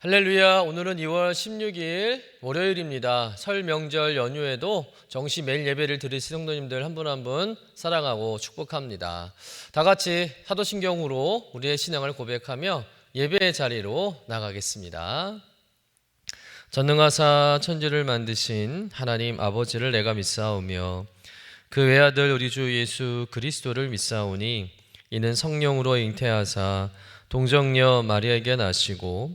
할렐루야. 오늘은 2월 16일 월요일입니다. 설 명절 연휴에도 정시 매일 예배를 드리신 성도님들 한 분 한 분 사랑하고 축복합니다. 다 같이 사도신경으로 우리의 신앙을 고백하며 예배의 자리로 나가겠습니다. 전능하사 천지를 만드신 하나님 아버지를 내가 믿사오며 그 외아들 우리 주 예수 그리스도를 믿사오니 이는 성령으로 잉태하사 동정녀 마리아에게 나시고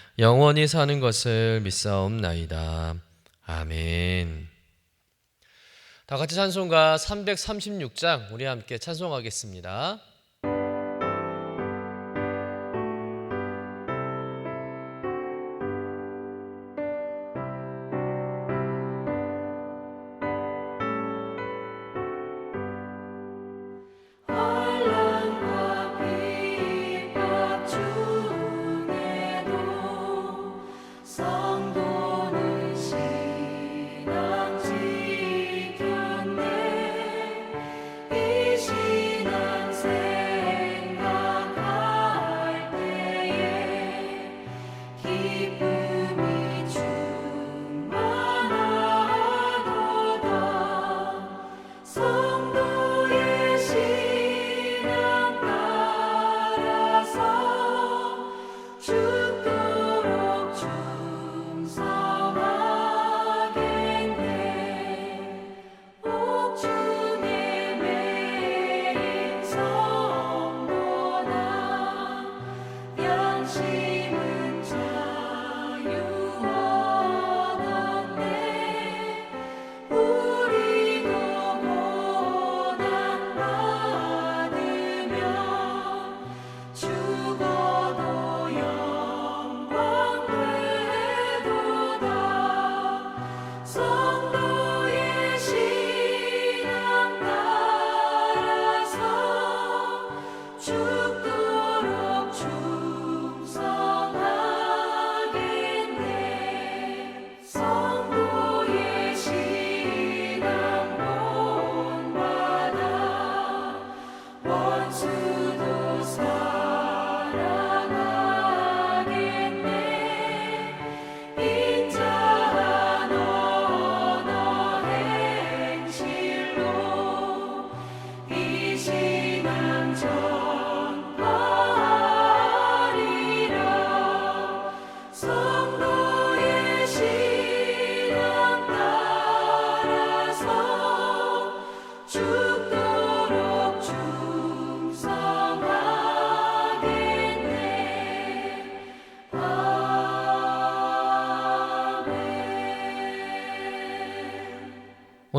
영원히 사는 것을 믿사옵나이다. 아멘. 다 같이 찬송가 336장 우리 함께 찬송하겠습니다.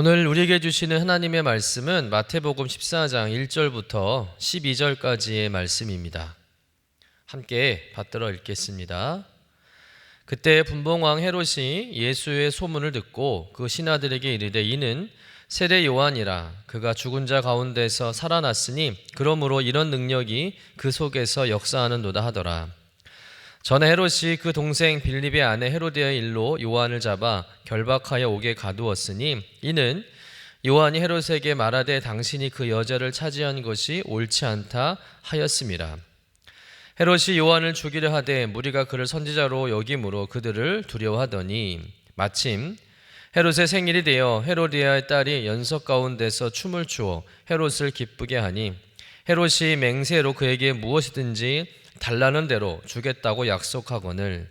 오늘 우리에게 주시는 하나님의 말씀은 마태복음 14장 1절부터 12절까지의 말씀입니다. 함께 받들어 읽겠습니다. 그때 분봉왕 헤롯이 예수의 소문을 듣고 그 신하들에게 이르되 이는 세례 요한이라 그가 죽은 자 가운데서 살아났으니 그러므로 이런 능력이 그 속에서 역사하는도다 하더라. 전에 헤롯이 그 동생 빌립의 아내 헤로데의 일로 요한을 잡아 결박하여 옥에 가두었으니 이는 요한이 헤롯에게 말하되 당신이 그 여자를 차지한 것이 옳지 않다 하였음이라. 헤롯이 요한을 죽이려 하되 무리가 그를 선지자로 여김으로 그들을 두려워하더니 마침 헤롯의 생일이 되어 헤로디아의 딸이 연석 가운데서 춤을 추어 헤롯을 기쁘게 하니 헤롯이 맹세로 그에게 무엇이든지 달라는 대로 주겠다고 약속하거늘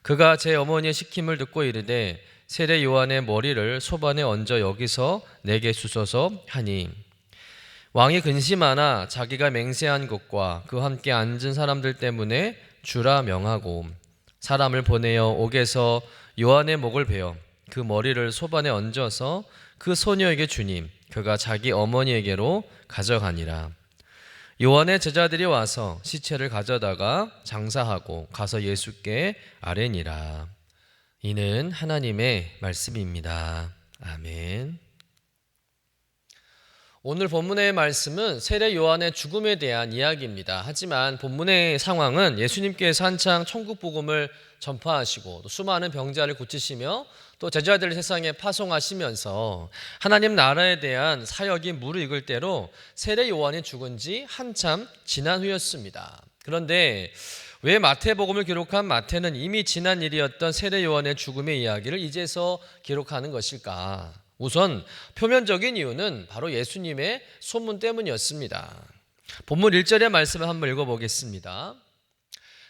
그가 제 어머니의 시킴을 듣고 이르되 세례 요한의 머리를 소반에 얹어 여기서 내게 주소서 하니. 왕이 근심하나 자기가 맹세한 것과 그 함께 앉은 사람들 때문에 주라 명하고 사람을 보내어 옥에서 요한의 목을 베어 그 머리를 소반에 얹어서 그 소녀에게 주님 그가 자기 어머니에게로 가져가니라 요한의 제자들이 와서 시체를 가져다가 장사하고 가서 예수께 아뢰니라. 이는 하나님의 말씀입니다. 아멘. 오늘 본문의 말씀은 세례 요한의 죽음에 대한 이야기입니다. 하지만 본문의 상황은 예수님께서 한창 천국 복음을 전파하시고 또 수많은 병자를 고치시며 또 제자들을 세상에 파송하시면서 하나님 나라에 대한 사역이 무르익을 때로 세례 요한이 죽은 지 한참 지난 후였습니다. 그런데 왜 마태복음을 기록한 마태는 이미 지난 일이었던 세례 요한의 죽음의 이야기를 이제서 기록하는 것일까? 우선 표면적인 이유는 바로 예수님의 소문 때문이었습니다. 본문 1절의 말씀을 한번 읽어보겠습니다.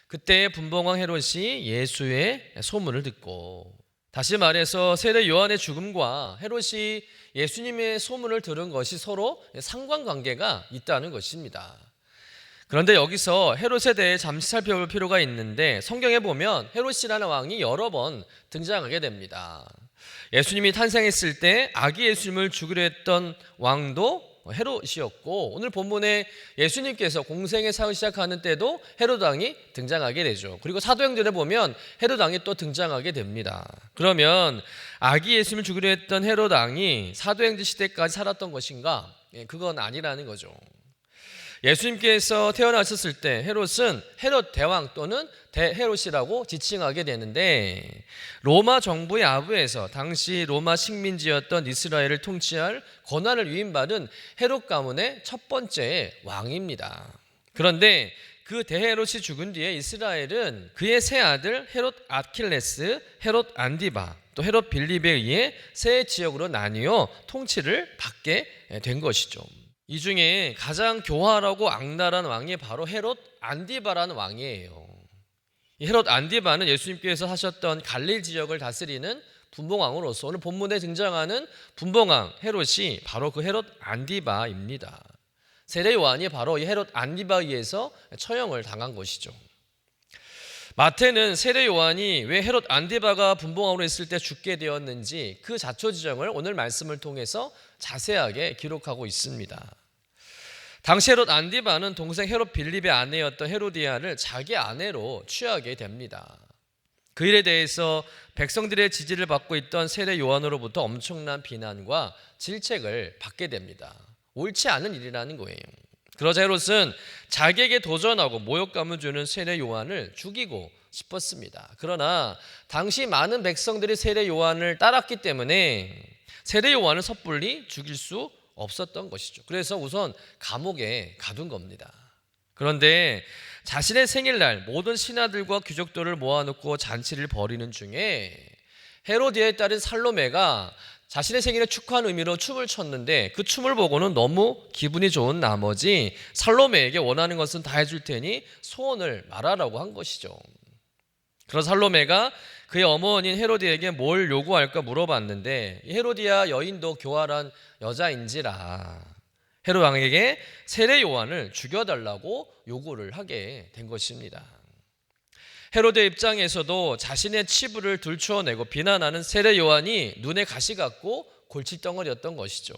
그때 분봉왕 헤롯이 예수의 소문을 듣고 다시 말해서 세례 요한의 죽음과 헤롯이 예수님의 소문을 들은 것이 서로 상관관계가 있다는 것입니다. 그런데 여기서 헤롯에 대해 잠시 살펴볼 필요가 있는데 성경에 보면 헤롯이라는 왕이 여러 번 등장하게 됩니다. 예수님이 탄생했을 때 아기 예수님을 죽이려 했던 왕도 헤롯이었고 오늘 본문에 예수님께서 공생의 사을 시작하는 때도 헤롯 왕이 등장하게 되죠. 그리고 사도행전에 보면 헤롯 왕이 또 등장하게 됩니다. 그러면 아기 예수님을 죽이려 했던 헤롯 왕이 사도행전 시대까지 살았던 것인가? 예, 그건 아니라는 거죠. 예수님께서 태어나셨을 때 헤롯은 헤롯 대왕 또는 대헤롯이라고 지칭하게 되는데 로마 정부의 아부에서 당시 로마 식민지였던 이스라엘을 통치할 권한을 위임받은 헤롯 가문의 첫 번째 왕입니다. 그런데 그 대헤롯이 죽은 뒤에 이스라엘은 그의 세 아들 헤롯 아킬레스, 헤롯 안디바, 또 헤롯 빌립에 의해 세 지역으로 나뉘어 통치를 받게 된 것이죠. 이 중에 가장 교활하고 악랄한 왕이 바로 헤롯 안디바라는 왕이에요. 이 헤롯 안디바는 예수님께서 하셨던 갈릴 지역을 다스리는 분봉왕으로서 오늘 본문에 등장하는 분봉왕 헤롯이 바로 그 헤롯 안디바입니다. 세례 요한이 바로 이 헤롯 안디바에 의해서 처형을 당한 것이죠. 마태는 세례 요한이 왜 헤롯 안디바가 분봉왕으로 있을 때 죽게 되었는지 그 자초 지정을 오늘 말씀을 통해서 자세하게 기록하고 있습니다. 당시 헤롯 안디바는 동생 헤롯 빌립의 아내였던 헤로디아를 자기 아내로 취하게 됩니다. 그 일에 대해서 백성들의 지지를 받고 있던 세례 요한으로부터 엄청난 비난과 질책을 받게 됩니다. 옳지 않은 일이라는 거예요. 그러자 헤롯은 자기에게 도전하고 모욕감을 주는 세례 요한을 죽이고 싶었습니다. 그러나 당시 많은 백성들이 세례 요한을 따랐기 때문에 세례 요한을 섣불리 죽일 수 없었던 것이죠. 그래서 우선 감옥에 가둔 겁니다. 그런데 자신의 생일날 모든 신하들과 귀족들을 모아놓고 잔치를 벌이는 중에 헤로디아의 딸인 살로메가 자신의 생일을 축하하는 의미로 춤을 췄는데 그 춤을 보고는 너무 기분이 좋은 나머지 살로메에게 원하는 것은 다 해줄 테니 소원을 말하라고 한 것이죠. 그래서 살로메가 그의 어머니인 헤로디에게 뭘 요구할까 물어봤는데 헤로디아 여인도 교활한 여자인지라 헤롯 왕에게 세례 요한을 죽여달라고 요구를 하게 된 것입니다. 헤로데 입장에서도 자신의 치부를 들추어내고 비난하는 세례 요한이 눈에 가시 같고 골칫덩어리였던 것이죠.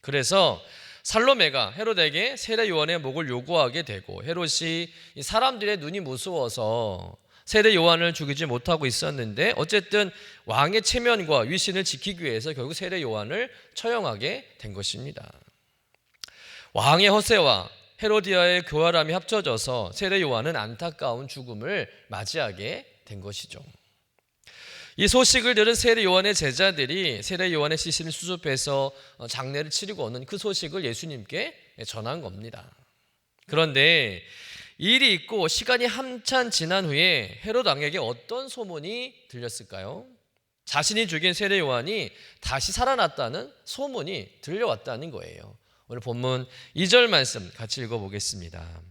그래서 살로메가 헤롯에게 세례 요한의 목을 요구하게 되고 헤롯이 사람들의 눈이 무서워서 세례 요한을 죽이지 못하고 있었는데 어쨌든 왕의 체면과 위신을 지키기 위해서 결국 세례 요한을 처형하게 된 것입니다. 왕의 허세와 헤로디아의 교활함이 합쳐져서 세례 요한은 안타까운 죽음을 맞이하게 된 것이죠. 이 소식을 들은 세례 요한의 제자들이 세례 요한의 시신을 수습해서 장례를 치르고 오는 그 소식을 예수님께 전한 겁니다. 그런데 일이 있고 시간이 한참 지난 후에 헤롯 왕에게 어떤 소문이 들렸을까요? 자신이 죽인 세례 요한이 다시 살아났다는 소문이 들려왔다는 거예요. 오늘 본문 2절 말씀 같이 읽어보겠습니다.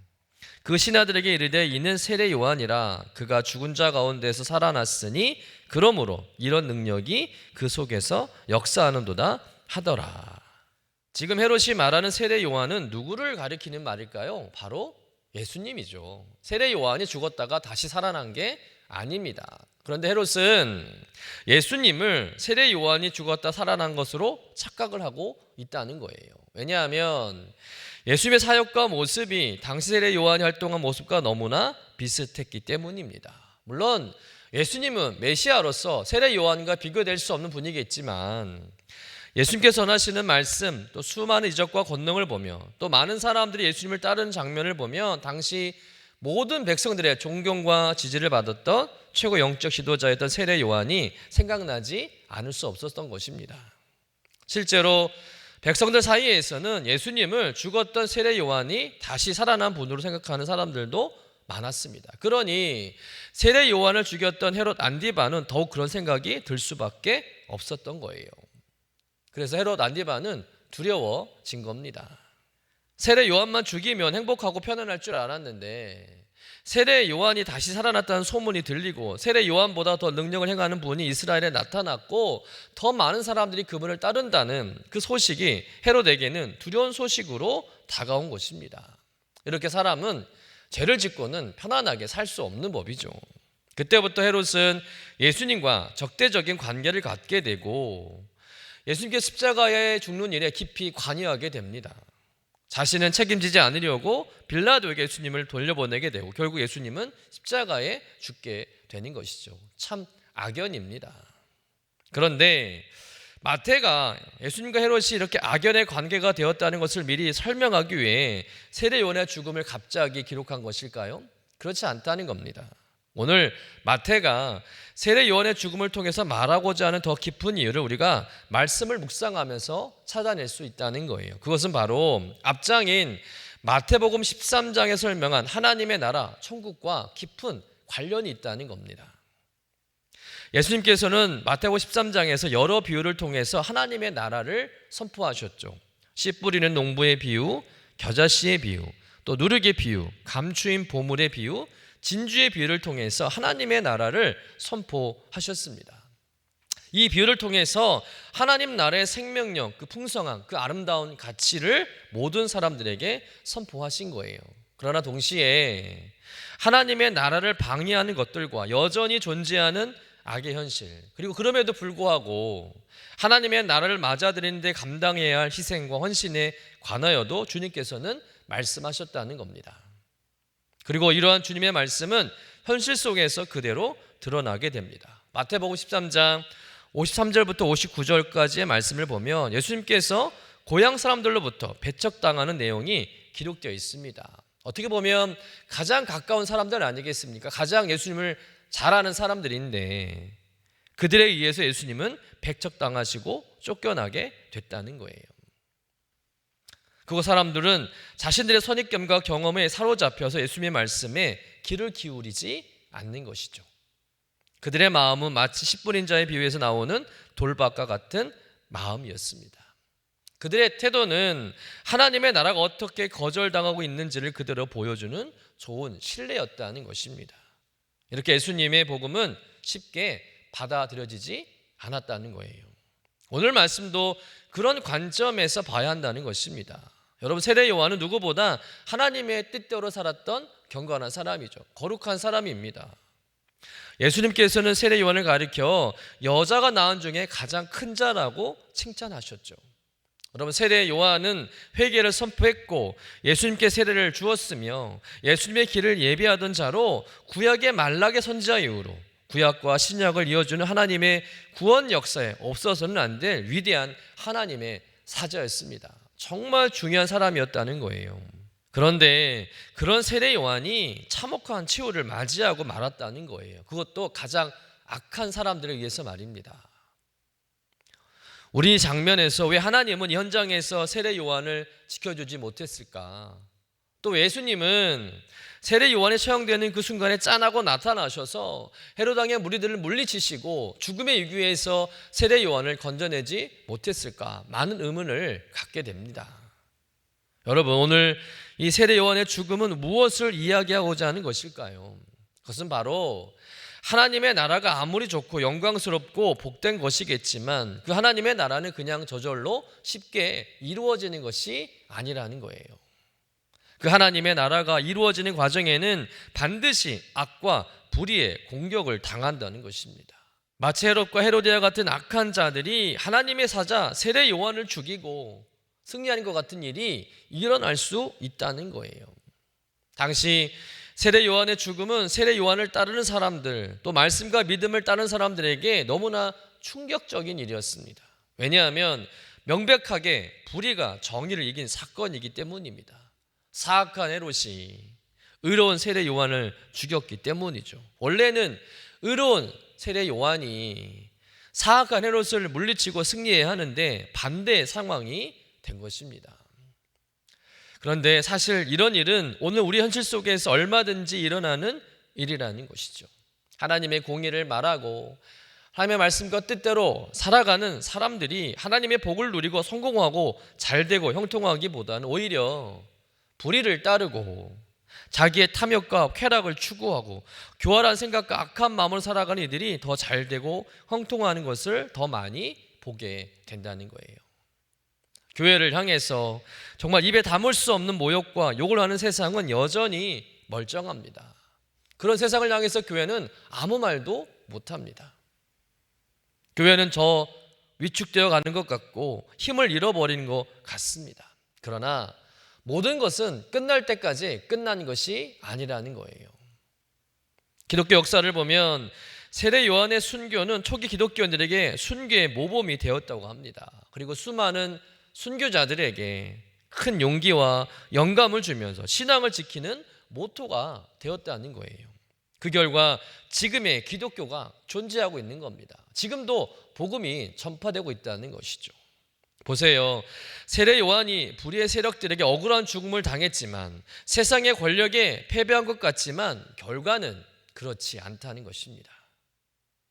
그 신하들에게 이르되 이는 세례 요한이라 그가 죽은 자 가운데서 살아났으니 그러므로 이런 능력이 그 속에서 역사하는도다 하더라. 지금 헤롯이 말하는 세례 요한은 누구를 가리키는 말일까요? 바로 예수님이죠. 세례 요한이 죽었다가 다시 살아난 게 아닙니다. 그런데 헤롯은 예수님을 세례 요한이 죽었다 살아난 것으로 착각을 하고 있다는 거예요. 왜냐하면 예수님의 사역과 모습이 당시 세례 요한이 활동한 모습과 너무나 비슷했기 때문입니다. 물론 예수님은 메시아로서 세례 요한과 비교될 수 없는 분이겠지만 예수님께서 전하시는 말씀 또 수많은 이적과 권능을 보며 또 많은 사람들이 예수님을 따르는 장면을 보면 당시 모든 백성들의 존경과 지지를 받았던 최고 영적 지도자였던 세례 요한이 생각나지 않을 수 없었던 것입니다. 실제로 백성들 사이에서는 예수님을 죽었던 세례 요한이 다시 살아난 분으로 생각하는 사람들도 많았습니다. 그러니 세례 요한을 죽였던 헤롯 안디바는 더욱 그런 생각이 들 수밖에 없었던 거예요. 그래서 헤롯 안디바는 두려워진 겁니다. 세례 요한만 죽이면 행복하고 편안할 줄 알았는데 세례 요한이 다시 살아났다는 소문이 들리고 세례 요한보다 더 능력을 행하는 분이 이스라엘에 나타났고 더 많은 사람들이 그분을 따른다는 그 소식이 헤롯에게는 두려운 소식으로 다가온 것입니다. 이렇게 사람은 죄를 짓고는 편안하게 살 수 없는 법이죠. 그때부터 헤롯은 예수님과 적대적인 관계를 갖게 되고 예수님께 십자가에 죽는 일에 깊이 관여하게 됩니다. 자신은 책임지지 않으려고 빌라도에게 예수님을 돌려보내게 되고 결국 예수님은 십자가에 죽게 되는 것이죠. 참 악연입니다. 그런데 마태가 예수님과 헤롯이 이렇게 악연의 관계가 되었다는 것을 미리 설명하기 위해 세례 요한의 죽음을 갑자기 기록한 것일까요? 그렇지 않다는 겁니다. 오늘 마태가 세례 요한의 죽음을 통해서 말하고자 하는 더 깊은 이유를 우리가 말씀을 묵상하면서 찾아낼 수 있다는 거예요. 그것은 바로 앞장인 마태복음 13장에 설명한 하나님의 나라, 천국과 깊은 관련이 있다는 겁니다. 예수님께서는 마태복음 13장에서 여러 비유를 통해서 하나님의 나라를 선포하셨죠. 씨 뿌리는 농부의 비유, 겨자씨의 비유, 또 누룩의 비유, 감추인 보물의 비유, 진주의 비유를 통해서 하나님의 나라를 선포하셨습니다. 이 비유를 통해서 하나님 나라의 생명력, 그 풍성함, 그 아름다운 가치를 모든 사람들에게 선포하신 거예요. 그러나 동시에 하나님의 나라를 방해하는 것들과 여전히 존재하는 악의 현실, 그리고 그럼에도 불구하고 하나님의 나라를 맞아들이는데 감당해야 할 희생과 헌신에 관하여도 주님께서는 말씀하셨다는 겁니다. 그리고 이러한 주님의 말씀은 현실 속에서 그대로 드러나게 됩니다. 마태복음 13장 53절부터 59절까지의 말씀을 보면 예수님께서 고향 사람들로부터 배척당하는 내용이 기록되어 있습니다. 어떻게 보면 가장 가까운 사람들 아니겠습니까? 가장 예수님을 잘 아는 사람들인데 그들에 의해서 예수님은 배척당하시고 쫓겨나게 됐다는 거예요. 그거 사람들은 자신들의 선입견과 경험에 사로잡혀서 예수님의 말씀에 귀를 기울이지 않는 것이죠. 그들의 마음은 마치 10분인 자의 비유에서 나오는 돌박과 같은 마음이었습니다. 그들의 태도는 하나님의 나라가 어떻게 거절당하고 있는지를 그대로 보여주는 좋은 신뢰였다는 것입니다. 이렇게 예수님의 복음은 쉽게 받아들여지지 않았다는 거예요. 오늘 말씀도 그런 관점에서 봐야 한다는 것입니다. 여러분 세례 요한은 누구보다 하나님의 뜻대로 살았던 경건한 사람이죠. 거룩한 사람입니다. 예수님께서는 세례 요한을 가리켜 여자가 낳은 중에 가장 큰 자라고 칭찬하셨죠. 여러분 세례 요한은 회개를 선포했고 예수님께 세례를 주었으며 예수님의 길을 예비하던 자로 구약의 말락의 선지자 이후로 구약과 신약을 이어주는 하나님의 구원 역사에 없어서는 안 될 위대한 하나님의 사자였습니다. 정말 중요한 사람이었다는 거예요. 그런데 그런 세례 요한이 참혹한 치유를 맞이하고 말았다는 거예요. 그것도 가장 악한 사람들을 위해서 말입니다. 우리 장면에서 왜 하나님은 이 현장에서 세례 요한을 지켜주지 못했을까? 또 예수님은 세례 요한이 처형되는 그 순간에 짠하고 나타나셔서 헤로당의 무리들을 물리치시고 죽음의 위기에서 세례 요한을 건져내지 못했을까? 많은 의문을 갖게 됩니다. 여러분 오늘 이 세례 요한의 죽음은 무엇을 이야기하고자 하는 것일까요? 그것은 바로 하나님의 나라가 아무리 좋고 영광스럽고 복된 것이겠지만 그 하나님의 나라는 그냥 저절로 쉽게 이루어지는 것이 아니라는 거예요. 그 하나님의 나라가 이루어지는 과정에는 반드시 악과 불의의 공격을 당한다는 것입니다. 마치 헤롯과 헤로디아 같은 악한 자들이 하나님의 사자 세례 요한을 죽이고 승리하는 것 같은 일이 일어날 수 있다는 거예요. 당시 세례 요한의 죽음은 세례 요한을 따르는 사람들 또 말씀과 믿음을 따르는 사람들에게 너무나 충격적인 일이었습니다. 왜냐하면 명백하게 불의가 정의를 이긴 사건이기 때문입니다. 사악한 헤롯이 의로운 세례 요한을 죽였기 때문이죠. 원래는 의로운 세례 요한이 사악한 헤롯을 물리치고 승리해야 하는데 반대의 상황이 된 것입니다. 그런데 사실 이런 일은 오늘 우리 현실 속에서 얼마든지 일어나는 일이라는 것이죠. 하나님의 공의를 말하고 하나님의 말씀과 뜻대로 살아가는 사람들이 하나님의 복을 누리고 성공하고 잘 되고 형통하기보다는 오히려 불의를 따르고 자기의 탐욕과 쾌락을 추구하고 교활한 생각과 악한 마음으로 살아가는 이들이 더 잘되고 형통하는 것을 더 많이 보게 된다는 거예요. 교회를 향해서 정말 입에 담을 수 없는 모욕과 욕을 하는 세상은 여전히 멀쩡합니다. 그런 세상을 향해서 교회는 아무 말도 못합니다. 교회는 저 위축되어 가는 것 같고 힘을 잃어버리는 것 같습니다. 그러나 모든 것은 끝날 때까지 끝난 것이 아니라는 거예요. 기독교 역사를 보면 세례 요한의 순교는 초기 기독교인들에게 순교의 모범이 되었다고 합니다. 그리고 수많은 순교자들에게 큰 용기와 영감을 주면서 신앙을 지키는 모토가 되었다는 거예요. 그 결과 지금의 기독교가 존재하고 있는 겁니다. 지금도 복음이 전파되고 있다는 것이죠. 보세요. 세례 요한이 불의의 세력들에게 억울한 죽음을 당했지만 세상의 권력에 패배한 것 같지만 결과는 그렇지 않다는 것입니다.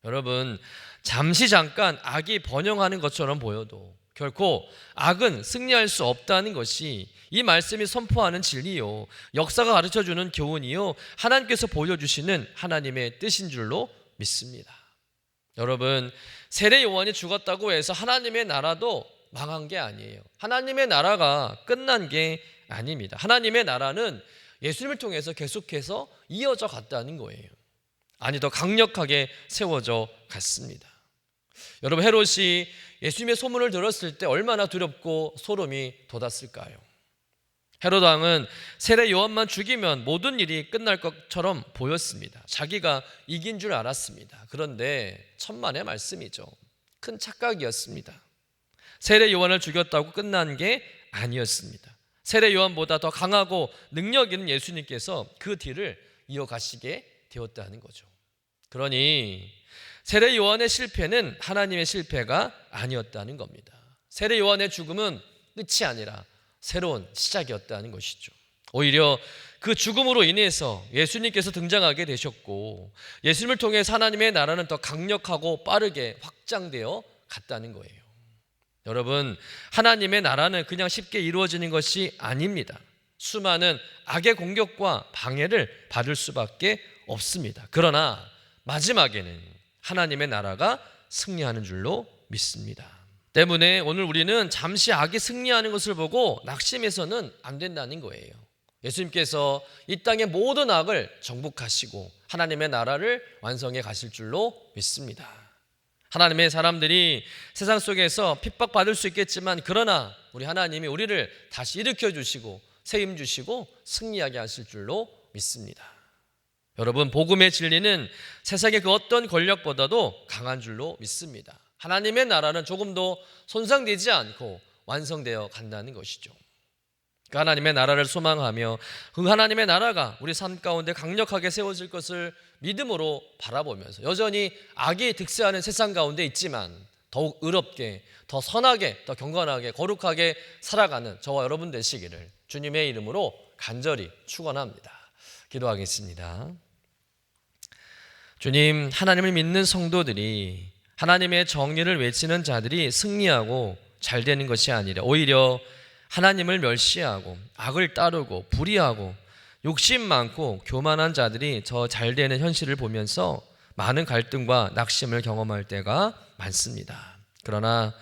여러분, 잠시 잠깐 악이 번영하는 것처럼 보여도 결코 악은 승리할 수 없다는 것이 이 말씀이 선포하는 진리요. 역사가 가르쳐 주는 교훈이요. 하나님께서 보여주시는 하나님의 뜻인 줄로 믿습니다. 여러분, 세례 요한이 죽었다고 해서 하나님의 나라도 망한 게 아니에요. 하나님의 나라가 끝난 게 아닙니다. 하나님의 나라는 예수님을 통해서 계속해서 이어져 갔다는 거예요. 아니, 더 강력하게 세워져 갔습니다. 여러분, 헤롯이 예수님의 소문을 들었을 때 얼마나 두렵고 소름이 돋았을까요? 헤롯 왕은 세례 요한만 죽이면 모든 일이 끝날 것처럼 보였습니다. 자기가 이긴 줄 알았습니다. 그런데 천만의 말씀이죠. 큰 착각이었습니다. 세례 요한을 죽였다고 끝난 게 아니었습니다. 세례 요한보다 더 강하고 능력 있는 예수님께서 그 뒤를 이어가시게 되었다는 거죠. 그러니 세례 요한의 실패는 하나님의 실패가 아니었다는 겁니다. 세례 요한의 죽음은 끝이 아니라 새로운 시작이었다는 것이죠. 오히려 그 죽음으로 인해서 예수님께서 등장하게 되셨고 예수님을 통해 하나님의 나라는 더 강력하고 빠르게 확장되어 갔다는 거예요. 여러분, 하나님의 나라는 그냥 쉽게 이루어지는 것이 아닙니다. 수많은 악의 공격과 방해를 받을 수밖에 없습니다. 그러나 마지막에는 하나님의 나라가 승리하는 줄로 믿습니다. 때문에 오늘 우리는 잠시 악이 승리하는 것을 보고 낙심해서는 안 된다는 거예요. 예수님께서 이 땅의 모든 악을 정복하시고 하나님의 나라를 완성해 가실 줄로 믿습니다. 하나님의 사람들이 세상 속에서 핍박받을 수 있겠지만 그러나 우리 하나님이 우리를 다시 일으켜 주시고 새힘 주시고 승리하게 하실 줄로 믿습니다. 여러분 복음의 진리는 세상의 그 어떤 권력보다도 강한 줄로 믿습니다. 하나님의 나라는 조금도 손상되지 않고 완성되어 간다는 것이죠. 그 하나님의 나라를 소망하며 그 하나님의 나라가 우리 삶 가운데 강력하게 세워질 것을 믿음으로 바라보면서 여전히 악이 득세하는 세상 가운데 있지만 더욱 의롭게, 더 선하게, 더 경건하게, 거룩하게 살아가는 저와 여러분 되시기를 주님의 이름으로 간절히 축원합니다. 기도하겠습니다. 주님, 하나님을 믿는 성도들이 하나님의 정의를 외치는 자들이 승리하고 잘 되는 것이 아니라 오히려 하나님을 멸시하고 악을 따르고 불의하고 욕심 많고 교만한 자들이 저 잘 되는 현실을 보면서 많은 갈등과 낙심을 경험할 때가 많습니다. 그러나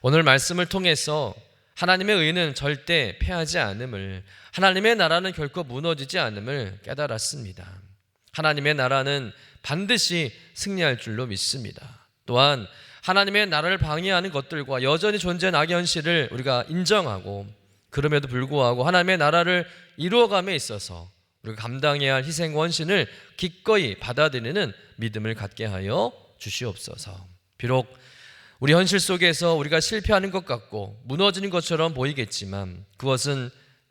오늘 말씀을 통해서 하나님의 의는 절대 패하지 않음을 하나님의 나라는 결코 무너지지 않음을 깨달았습니다. 하나님의 나라는 반드시 승리할 줄로 믿습니다. 또한 하나님의 나라를 방해하는 것들과 여전히 존재하는 악의 현실을 우리가 인정하고 그럼에도 불구하고 하나님의 나라를 이루어감에 있어서 우리가 감당해야 할 희생과 헌신을 기꺼이 받아들이는 믿음을 갖게 하여 주시옵소서. 비록 우리 현실 속에서 우리가 실패하는 것 같고 무너지는 것처럼 보이겠지만 그것은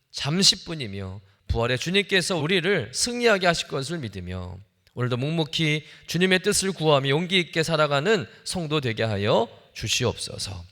잠시뿐이며 부활의 주님께서 우리를 승리하게 하실 것을 믿으며 오늘도 묵묵히 주님의 뜻을 구하며 용기 있게 살아가는 성도 되게 하여 주시옵소서.